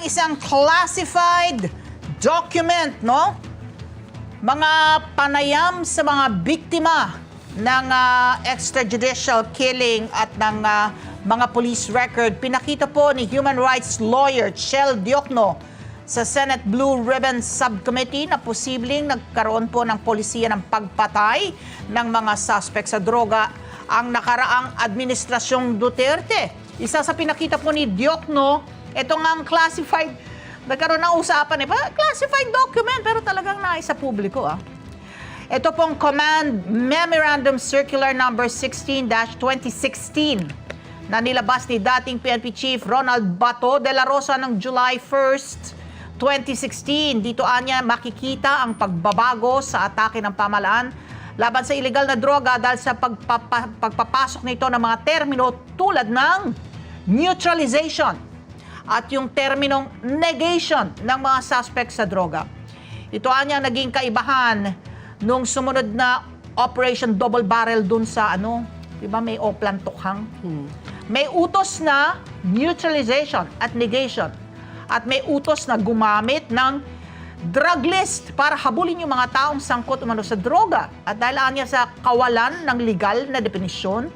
ng isang classified document, no? Mga panayam sa mga biktima ng ah, extrajudicial killing at ng ah, mga police record. Pinakita po ni human rights lawyer Chel Diokno sa Senate Blue Ribbon Subcommittee na posibleng nagkaroon po ng polisiya ng pagpatay ng mga suspect sa droga ang nakaraang administrasyong Duterte. Isa sa pinakita po ni Diokno, ito nga ang classified, nagkaroon ng usapan eh, classified document pero talagang naisa publiko ah. Ito pong Command Memorandum Circular Number 16-2016 na nilabas ni dating PNP Chief Ronald Bato de la Rosa ng July 1st, 2016. Dito anya makikita ang pagbabago sa atake ng pamalaan laban sa illegal na droga dahil sa pagpapa- pagpapasok nito ng mga termino tulad ng neutralization at yung terminong negation ng mga suspect sa droga. Ito anya naging kaibahan nung sumunod na Operation Double Barrel dun sa ano, 'di ba may Oplan Tukhang? May utos na neutralization at negation. At may utos na gumamit ng drug list para habulin yung mga taong sangkot umano sa droga. At dahil anya sa kawalan ng legal na definisyon,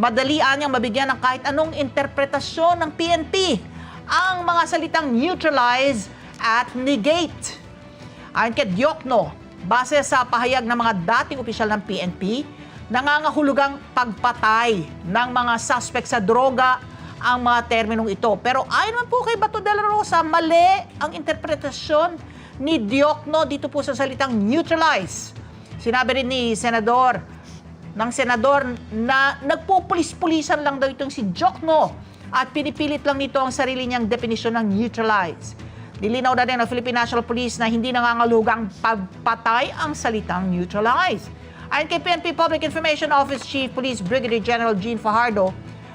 madali anyang mabigyan ng kahit anong interpretasyon ng PNP ang mga salitang neutralize at negate. Ayon kay Diokno, base sa pahayag ng mga dating opisyal ng PNP, nangangahulugang pagpatay ng mga suspect sa droga ang mga terminong ito. Pero ayon naman po kay Bato de la Rosa, mali ang interpretasyon ni Diokno dito po sa salitang neutralize. Sinabi rin ni Senador, ng senador na nagpupulis-pulisan lang daw itong si Diokno at pinipilit lang nito ang sarili niyang definisyon ng neutralize. Dilinaw na rin ng Philippine National Police na hindi nangangalugang pagpatay ang salitang neutralize. Ayon kay PNP Public Information Office Chief Police Brigadier General Gene Fajardo,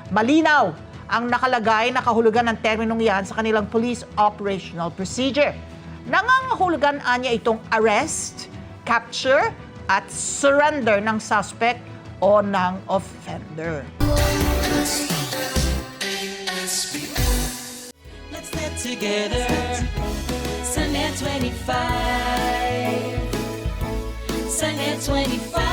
malinaw ang nakalagay na kahulugan ng terminong yan sa kanilang police operational procedure. Nangangahulugan anya itong arrest, capture, at surrender ng suspect o ng offender. Together. Sunday 25. Sunday 25.